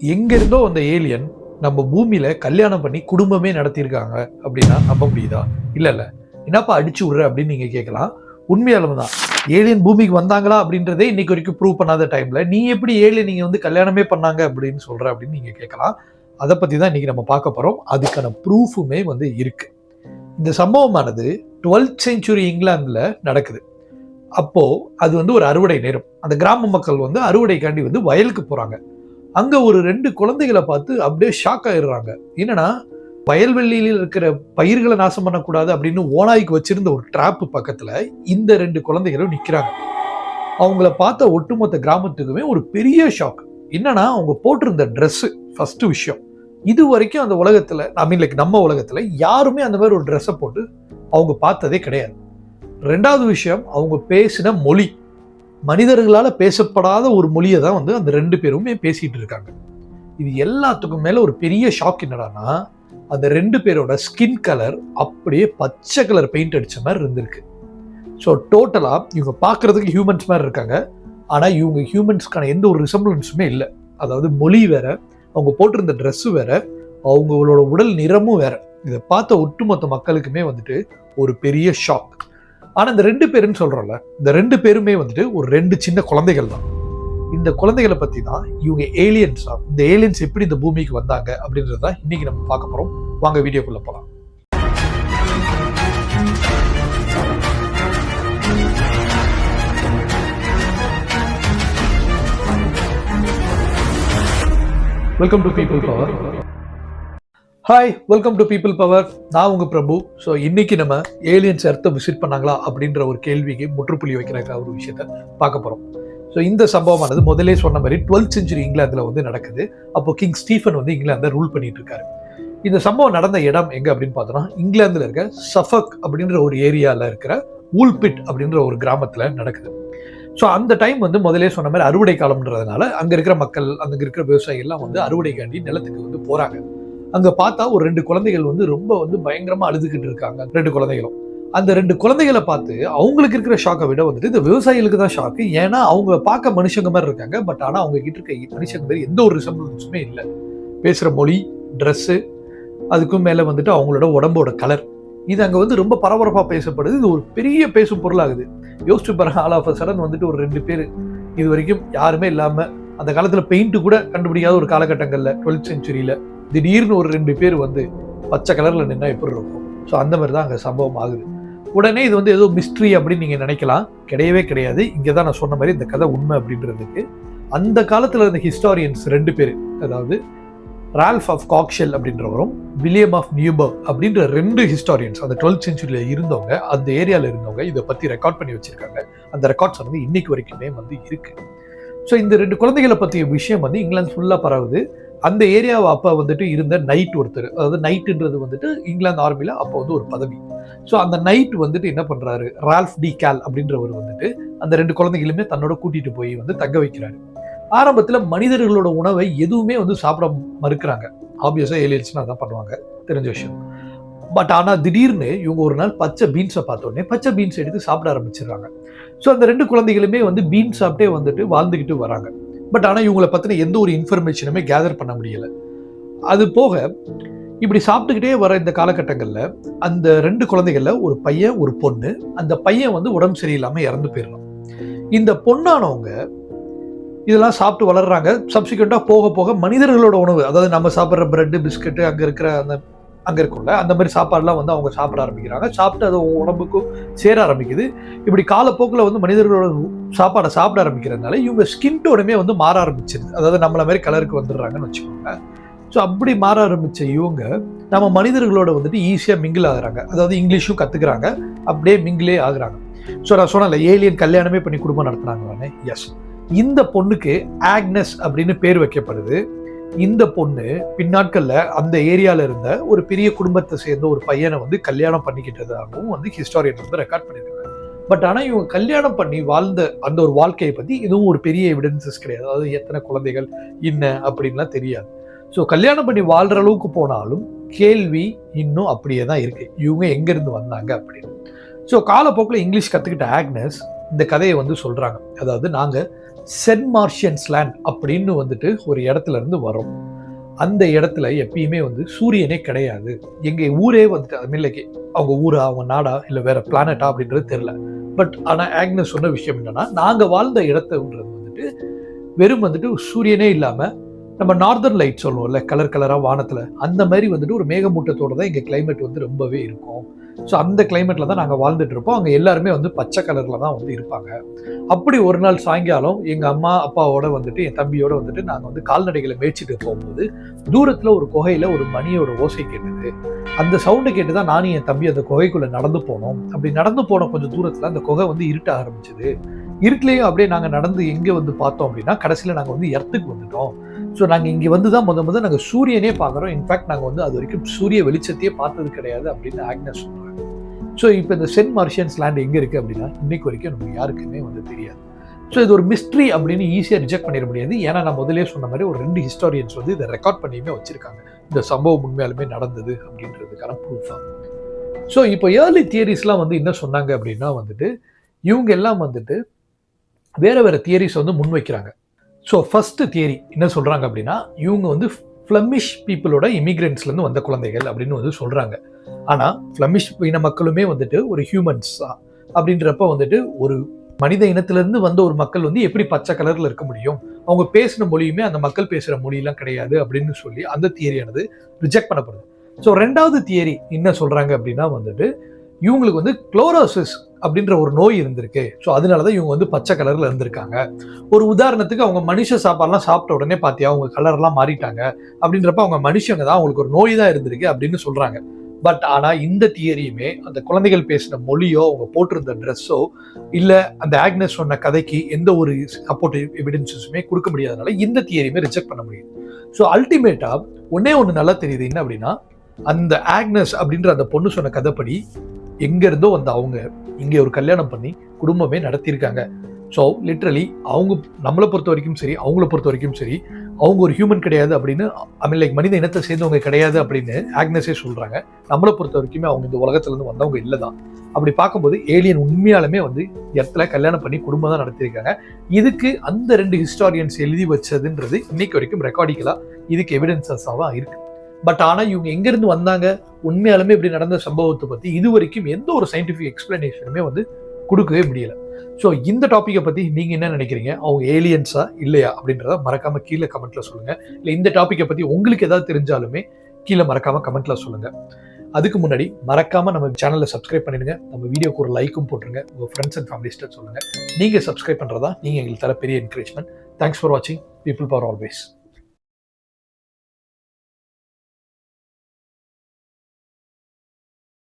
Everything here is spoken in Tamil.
எங்கிருந்தோ அந்த ஏலியன் நம்ம பூமியில கல்யாணம் பண்ணி குடும்பமே நடத்தியிருக்காங்க அப்படின்னா நம்ப முடியுதா? இல்ல இல்ல. என்னப்பா அடிச்சு விடுற அப்படின்னு நீங்க கேட்கலாம். உண்மையாலும் தான் ஏலியன் பூமிக்கு வந்தாங்களா அப்படின்றதே இன்னைக்கு வரைக்கும் ப்ரூவ் பண்ணாத டைம்ல நீ எப்படி ஏலியன் நீங்க வந்து கல்யாணமே பண்ணாங்க அப்படின்னு சொல்ற அப்படின்னு நீங்க கேட்கலாம். அதை பத்தி தான் இன்னைக்கு நம்ம பார்க்க போறோம். அதுக்கான ப்ரூஃபுமே வந்து இருக்கு. இந்த சம்பவமானது டுவெல்த் செஞ்சுரி இங்கிலாந்துல நடக்குது. அப்போ அது வந்து ஒரு அறுவடை நேரம். அந்த கிராம மக்கள் வந்து அறுவடைக்காண்டி வந்து வயலுக்கு போறாங்க. அங்கே ஒரு ரெண்டு குழந்தைகளை பார்த்து அப்படியே ஷாக் ஆயிடுறாங்க. என்னன்னா வயல்வெளியில் இருக்கிற பயிர்களை நாசம் பண்ணக்கூடாது அப்படின்னு ஓனாய்க்கு வச்சிருந்த ஒரு ட்ராப் பக்கத்தில் இந்த ரெண்டு குழந்தைகளும் நிற்கிறாங்க அவங்கள பார்த்த ஒட்டுமொத்த கிராமத்துக்குமே ஒரு பெரிய ஷாக் என்னன்னா அவங்க போட்டிருந்த ட்ரெஸ்ஸு ஃபஸ்ட்டு விஷயம். இது வரைக்கும் அந்த உலகத்தில் ஐ மீன் லைக் நம்ம உலகத்தில் யாருமே அந்த மாதிரி ஒரு ட்ரெஸ்ஸை போட்டு அவங்க பார்த்ததே கிடையாது. ரெண்டாவது விஷயம் அவங்க பேசின மொழி. மனிதர்களால் பேசப்படாத ஒரு மொழியை தான் வந்து அந்த ரெண்டு பேருமே பேசிகிட்டு இருக்காங்க. இது எல்லாத்துக்கும் மேலே ஒரு பெரிய ஷாக் என்னடான்னா அந்த ரெண்டு பேரோட ஸ்கின் கலர் அப்படியே பச்சை கலர் பெயிண்ட் அடித்த மாதிரி இருந்திருக்கு. ஸோ டோட்டலாக இவங்க பார்க்குறதுக்கு ஹியூமன்ஸ் மாதிரி இருக்காங்க. ஆனால் இவங்க ஹியூமன்ஸ்க்கான எந்த ஒரு ரிசம்பிளன்ஸுமே இல்லை. அதாவது மொழி வேற அவங்க போட்டிருந்த ட்ரெஸ்ஸு வேற அவங்களோட உடல் நிறமும் வேற. இதை பார்த்த ஒட்டுமொத்த மக்களுக்குமே வந்துட்டு ஒரு பெரிய ஷாக் ஆனால் இந்த ரெண்டு பேருன்னு சொல்கிறோம்ல இந்த ரெண்டு பேருமே வந்துட்டு ஒரு ரெண்டு சின்ன குழந்தைகள் தான். இந்த குழந்தைகளை பற்றி தான் இவங்க ஏலியன்ஸா இந்த ஏலியன்ஸ் எப்படி இந்த பூமிக்கு வந்தாங்க அப்படின்றத இன்னைக்கு நம்ம பார்க்க போகிறோம் வாங்க வீடியோக்குள்ளே போகலாம் welcome to people power hi welcome to people power நான் உங்கள் பிரபு. ஸோ இன்னைக்கு நம்ம ஏலியன்ஸ் எர்த்தை விசிட் பண்ணாங்களா அப்படின்ற ஒரு கேள்விக்கு முற்றுப்புள்ளி வைக்கிற ஒரு விஷயத்த பார்க்க போகிறோம் ஸோ இந்த சம்பவமானது முதலே சொன்ன மாதிரி டுவெல்த் செஞ்சுரி இங்கிலாந்தில் வந்து நடக்குது. அப்போ கிங் ஸ்டீஃபன் வந்து இங்கிலாந்தை ரூல் பண்ணிட்டு இருக்காரு. இந்த சம்பவம் நடந்த இடம் எங்கே அப்படின்னு பார்த்தோம்னா இங்கிலாந்தில் இருக்க சஃபக் அப்படின்ற ஒரு ஏரியாவில் இருக்கிற ஊல்பிட் அப்படின்ற ஒரு கிராமத்தில் நடக்குது. ஸோ அந்த டைம் வந்து முதலே சொன்ன மாதிரி அறுவடை காலம்ன்றதுனால அங்கே இருக்கிற மக்கள் அங்கே இருக்கிற விவசாயிகள்லாம் வந்து அறுவடைக்காண்டி நிலத்துக்கு வந்து போறாங்க. அங்க பார்த்தா ஒரு ரெண்டு குழந்தைகள் வந்து ரொம்ப வந்து பயங்கரமா அழுதுகிட்டு இருக்காங்க. ரெண்டு குழந்தைகளும். அந்த ரெண்டு குழந்தைகளை பார்த்து அவங்களுக்கு இருக்கிற ஷாக்கை விட வந்துட்டு இந்த விவசாயிகளுக்கு தான் ஷாக்கு ஏன்னா அவங்க பார்க்க மனுஷங்க மாதிரி இருக்காங்க. பட் ஆனா அவங்க கிட்ட இருக்க மனுஷங்க மாதிரி எந்த ஒரு ரிசம்பன்ஸுமே இல்லை. பேசுற மொழி ட்ரெஸ்ஸு அதுக்கும் மேல வந்துட்டு அவங்களோட உடம்போட கலர் இது அங்கே வந்து ரொம்ப பரபரப்பா பேசப்படுது. இது ஒரு பெரிய பேசும் பொருளாகுது. யோசிச்சு பாருங்க ஆல் ஆஃப் சடன் வந்துட்டு ஒரு ரெண்டு பேர். இது வரைக்கும் யாருமே இல்லாமல் அந்த காலத்தில் பெயிண்ட்டு கூட கண்டுபிடிக்காத ஒரு காலகட்டங்களில் டுவெல்த் செஞ்சுரியில திடீர்னு ஒரு ரெண்டு பேர் வந்து பச்சை கலரில் நின்னா எப்படி இருக்கும்? ஸோ அந்த மாதிரி தான் அங்கே சம்பவம் ஆகுது. உடனே இது வந்து ஏதோ மிஸ்ட்ரி அப்படின்னு நீங்கள் நினைக்கலாம். கிடையவே கிடையாது. இங்கே தான் நான் சொன்ன மாதிரி இந்த கதை உண்மை அப்படின்றதுக்கு. அந்த காலத்தில் இருந்த ஹிஸ்டாரியன்ஸ் ரெண்டு பேர் அதாவது ரால்ஃப் ஆஃப் காக்ஷெல் அப்படின்றவரும் வில்லியம் ஆஃப் நியூபர்க் அப்படின்ற ரெண்டு ஹிஸ்டாரியன்ஸ் அந்த டுவெல்த் செஞ்சுரியில் இருந்தவங்க அந்த ஏரியாவில் இருந்தவங்க இதை பற்றி ரெக்கார்ட் பண்ணி வச்சிருக்காங்க. அந்த ரெக்கார்ட்ஸ் வந்து இன்னைக்கு வரைக்குமே வந்து இருக்குது ஸோ இந்த ரெண்டு குழந்தைகளை பற்றிய விஷயம் வந்து இங்கிலாந்து ஃபுல்லாக பரவுது. அந்த ஏரியாவை அப்போ வந்துட்டு இருந்த நைட் ஒருத்தர். அதாவது நைட்டுன்றது வந்துட்டு இங்கிலாந்து ஆர்மியில் அப்போ வந்து ஒரு பதவி. ஸோ அந்த நைட் வந்துட்டு என்ன பண்ணுறாரு ரால்ஃப் டி கேல் அப்படின்றவர் வந்துட்டு அந்த ரெண்டு குழந்தைகளுமே தன்னோட கூட்டிட்டு போய் வந்து தங்க வைக்கிறாரு. ஆரம்பத்தில் மனிதர்களோட உணவை எதுவுமே வந்து சாப்பிட மறுக்கிறாங்க. ஆப்வியஸாக ஏலியன்ஸ்னா அதான் பண்ணுவாங்க. தெரிஞ்ச விஷயம். பட் ஆனால் திடீர்னு இவங்க ஒரு நாள் பச்சை பீன்ஸை பார்த்தோன்னே பச்சை பீன்ஸ் எடுத்து சாப்பிட ஆரம்பிச்சிடுறாங்க. ஸோ அந்த ரெண்டு குழந்தைகளுமே வந்து பீன்ஸ் சாப்பிட்டே வந்துட்டு வாழ்ந்துக்கிட்டு வராங்க. பட் ஆனால் இவங்களை பற்றின எந்த ஒரு இன்ஃபர்மேஷனுமே கேதர் பண்ண முடியலை. அது போக இப்படி சாப்பிட்டுக்கிட்டே வர இந்த காலகட்டங்களில் அந்த ரெண்டு குழந்தைகளில் ஒரு பையன் ஒரு பொண்ணு அந்த பையன் வந்து உடம்பு சரியில்லாமல் இறந்து போயிடலாம். இந்த பொண்ணானவங்க இதெல்லாம் சாப்பிட்டு வளர்றாங்க. சப்சிக்வெண்ட்டாக போக போக மனிதர்களோட உணவு அதாவது நம்ம சாப்பிட்ற பிரெட்டு பிஸ்கட்டு அங்கே இருக்கிற அந்த அங்கே இருக்கும்ல அந்த மாதிரி சாப்பாடுலாம் வந்து அவங்க சாப்பிட ஆரம்பிக்கிறாங்க. சாப்பிட்டு அது உடம்புக்கும் சேர ஆரம்பிக்குது. இப்படி காலப்போக்கில் வந்து மனிதர்களோட சாப்பாடை சாப்பிட ஆரம்பிக்கிறதுனால இவங்க ஸ்கின் டோனுமே வந்து மாற ஆரம்பிச்சிருது. அதாவது நம்மள மாதிரி கலருக்கு வந்துடுறாங்கன்னு வச்சுக்கோங்க. ஸோ அப்படி மாற ஆரம்பித்த இவங்க நம்ம மனிதர்களோட வந்துட்டு ஈஸியாக மிங்கிள் ஆகுறாங்க. அதாவது இங்கிலீஷும் கற்றுக்குறாங்க அப்படியே மிங்கிளே ஆகுறாங்க. ஸோ நான் சொன்னல ஏலியன் கல்யாணமே பண்ணி குடும்பம் நடத்துனாங்களானே எஸ் இந்த பொண்ணுக்கு ஆக்னஸ் அப்படின்னு பேர் வைக்கப்படுது. இந்த பொண்ணு பின்னாட்கள்ல அந்த ஏரியால இருந்த ஒரு பெரிய குடும்பத்தை சேர்ந்த ஒரு பையனை வந்து கல்யாணம் பண்ணிக்கிட்டதாகவும் வந்து ஹிஸ்டாரியன் வந்து ரெக்கார்ட் பண்ணியிருக்காங்க. பட் ஆனால் இவங்க கல்யாணம் பண்ணி வாழ்ந்த அந்த ஒரு வாழ்க்கையை பற்றி இதுவும் ஒரு பெரிய எவிடன்சஸ் கிடையாது. அதாவது எத்தனை குழந்தைகள் என்ன அப்படின்லாம் தெரியாது. ஸோ கல்யாணம் பண்ணி வாழ்கிற அளவுக்கு போனாலும் கேள்வி இன்னும் அப்படியே தான் இருக்குது இவங்க எங்கேருந்து வந்தாங்க அப்படின்னு. ஸோ காலப்போக்கில் இங்கிலீஷ் கற்றுக்கிட்ட ஆக்னஸ் இந்த கதையை வந்து சொல்கிறாங்க அதாவது நாங்கள் சென்ட் மார்ஷியன்ஸ் லேண்ட் அப்படின்னு வந்துட்டு ஒரு இடத்துல இருந்து வரும். அந்த இடத்துல எப்பயுமே வந்து சூரியனே கிடையாது. எங்கள் ஊரே வந்துட்டு அது அவங்க ஊரா அவங்க நாடா இல்லை வேற பிளானட்டா அப்படின்றது தெரில பட் ஆனால் ஆக்னஸ் சொன்ன விஷயம் என்னன்னா நாங்கள் வாழ்ந்த இடத்துன்றது வந்துட்டு வெறும் வந்துட்டு சூரியனே இல்லாமல் நம்ம நார்தர்ன் லைட் சொல்லுவோம்ல கலர் கலராக வானத்தில். அந்த மாதிரி வந்துட்டு ஒரு மேகமூட்டத்தோட தான் எங்கள் கிளைமேட் வந்து ரொம்பவே இருக்கும். ஸோ அந்த கிளைமேட்டில் தான் நாங்கள் வாழ்ந்துட்டு இருப்போம். அங்கே எல்லாருமே வந்து பச்சை கலரில் தான் வந்து இருப்பாங்க. அப்படி ஒரு நாள் சாயங்காலம் எங்கள் அம்மா அப்பாவோட வந்துட்டு என் தம்பியோட வந்துட்டு நாங்கள் வந்து கால்நடைகளை மேய்ச்சிட்டு போகும்போது தூரத்தில் ஒரு குகையில் ஒரு மணியோட ஓசை கேட்டது. அந்த சவுண்டை கேட்டு தான் நானும் என் தம்பி அந்த குகைக்குள்ளே நடந்து போனோம். அப்படி நடந்து போன கொஞ்சம் தூரத்தில் அந்த குகை வந்து இருட்ட ஆரம்பிச்சது. இருட்டிலையும் அப்படியே நாங்கள் நடந்து எங்கே வந்து பார்த்தோம் அப்படின்னா கடைசியில் நாங்கள் வந்து எர்த்துக்கு வந்துட்டோம். ஸோ நாங்கள் இங்கே வந்து தான் முத முத நாங்கள் சூரியனே பார்க்குறோம். இன்ஃபேக்ட் நாங்கள் வந்து அது வரைக்கும் சூரிய வெளிச்சத்தையே பார்த்தது கிடையாது அப்படின்னு ஆக்னஸ் சொல்கிறாங்க ஸோ இப்போ இந்த சென்ட் மார்ஷியன்ஸ் லேண்ட் எங்கே இருக்குது அப்படின்னா இன்னைக்கு வரைக்கும் நமக்கு யாருக்குமே வந்து தெரியாது. ஸோ இது ஒரு மிஸ்ட்ரி அப்படின்னு ஈஸியாக ரிஜெக்ட் பண்ணிட முடியாது. ஏன்னா நான் முதலே சொன்ன மாதிரி ஒரு ரெண்டு ஹிஸ்டாரியன்ஸ் வந்து இதை ரெக்கார்ட் பண்ணியுமே வச்சுருக்காங்க. இந்த சம்பவம் உண்மையாலுமே நடந்தது அப்படின்றதுக்கான ப்ரூஃபாக ஸோ இப்போ ஏர்லி தியரிஸ்லாம் வந்து என்ன சொன்னாங்க அப்படின்னா வந்துட்டு இவங்க எல்லாம் வந்துட்டு வேறு வேறு தியரிஸ் வந்து முன்வைக்கிறாங்க. ஸோ ஃபஸ்ட்டு தியரி என்ன சொல்கிறாங்க அப்படின்னா இவங்க வந்து ஃப்ளமிஷ் பீப்புளோட இமிக்ரெண்ட்ஸ்லேருந்து வந்த குழந்தைகள் அப்படின்னு வந்து சொல்கிறாங்க ஆனால் ஃப்ளமிஷ் இன மக்களுமே வந்துட்டு ஒரு ஹியூமன்ஸ் தான் அப்படின்றப்ப வந்துட்டு ஒரு மனித இனத்திலேருந்து வந்த ஒரு மக்கள் வந்து எப்படி பச்சை கலரில் இருக்க முடியும்? அவங்க பேசின மொழியுமே அந்த மக்கள் பேசுகிற மொழியெல்லாம் கிடையாது அப்படின்னு சொல்லி அந்த தியரியானது ரிஜெக்ட் பண்ணப்படுது. ஸோ ரெண்டாவது தியரி என்ன சொல்கிறாங்க அப்படின்னா வந்துட்டு இவங்களுக்கு வந்து குளோரோசிஸ் அப்படின்ற ஒரு நோய் இருந்திருக்கு. ஸோ அதனால தான் இவங்க வந்து பச்சை கலரில் இருந்திருக்காங்க. ஒரு உதாரணத்துக்கு அவங்க மனுஷ சாப்பாடுலாம் சாப்பிட்ட உடனே பார்த்தியா அவங்க கலர்லாம் மாறிட்டாங்க. அப்படின்றப்ப அவங்க மனுஷங்க தான் அவங்களுக்கு ஒரு நோய் தான் இருந்திருக்கு அப்படின்னு சொல்கிறாங்க பட் ஆனால் இந்த தியரியுமே அந்த குழந்தைகள் பேசின மொழியோ அவங்க போட்டிருந்த ட்ரெஸ்ஸோ இல்லை அந்த ஆக்னஸ் சொன்ன கதைக்கு எந்த ஒரு சப்போர்ட் எவிடன்சஸுமே கொடுக்க முடியாதனால இந்த தியரியுமே ரிஜெக்ட் பண்ண முடியும் ஸோ அல்டிமேட்டாக ஒன்னே ஒன்று நல்லா தெரியுது. என்ன அப்படின்னா அந்த ஆக்னஸ் அப்படின்ற அந்த பொண்ணு சொன்ன கதைப்படி எங்கேருந்தோ வந்து அவங்க இங்கே ஒரு கல்யாணம் பண்ணி குடும்பமே நடத்தியிருக்காங்க. ஸோ லிட்ரலி அவங்க நம்மளை பொறுத்த வரைக்கும் சரி அவங்கள பொறுத்த வரைக்கும் சரி அவங்க ஒரு ஹியூமன் கிடையாது அப்படின்னு ஐ மீன் லைக் மனித இனத்தை சேர்ந்தவங்க கிடையாது அப்படின்னு ஆக்னஸே சொல்கிறாங்க நம்மளை பொறுத்த வரைக்குமே அவங்க இந்த உலகத்துலேருந்து வந்தவங்க இல்லை தான் அப்படி பார்க்கும்போது ஏலியன் உண்மையாலுமே வந்து இடத்துல கல்யாணம் பண்ணி குடும்பம் தான் நடத்தியிருக்காங்க. இதுக்கு அந்த ரெண்டு ஹிஸ்டாரியன்ஸ் எழுதி வச்சதுன்றது இன்னைக்கு வரைக்கும் ரெக்கார்டிக்கலாக இதுக்கு எவிடன்சஸாக இருக்குது பட் ஆனால் இவங்க எங்கேருந்து வந்தாங்க? உண்மையாலுமே இப்படி நடந்த சம்பவத்தை பற்றி இது வரைக்கும் எந்த ஒரு சயின்டிஃபிக் எக்ஸ்பிளனேஷனுமே வந்து கொடுக்கவே முடியல. ஸோ இந்த டாப்பிக்கை பற்றி நீங்கள் என்ன நினைக்கிறீங்க? அவங்க ஏலியன்ஸா இல்லையா? அப்படின்றத மறக்காமல் கீழே கமெண்ட்டில் சொல்லுங்கள் இல்லை இந்த டாப்பிக்கை பற்றி உங்களுக்கு ஏதாவது தெரிஞ்சாலுமே கீழே மறக்காமல் கமெண்ட்டில் சொல்லுங்கள் அதுக்கு முன்னாடி மறக்காமல் நம்ம சேனலை சப்ஸ்கிரைப் பண்ணிடுங்க. நம்ம வீடியோக்கு ஒரு லைக்கும் போட்டுருங்க. உங்கள் ஃப்ரெண்ட்ஸ் அண்ட் ஃபேமிலிஸ்ட்டு சொல்லுங்கள் நீங்கள் சப்ஸ்கிரைப் பண்ணுறதா நீங்கள் எங்களுக்கு தர பெரிய என்கரேஜ்மெண்ட் தேங்க்ஸ் ஃபார் வாட்சிங் பீப்புள் ஃபார் ஆல்வேஸ்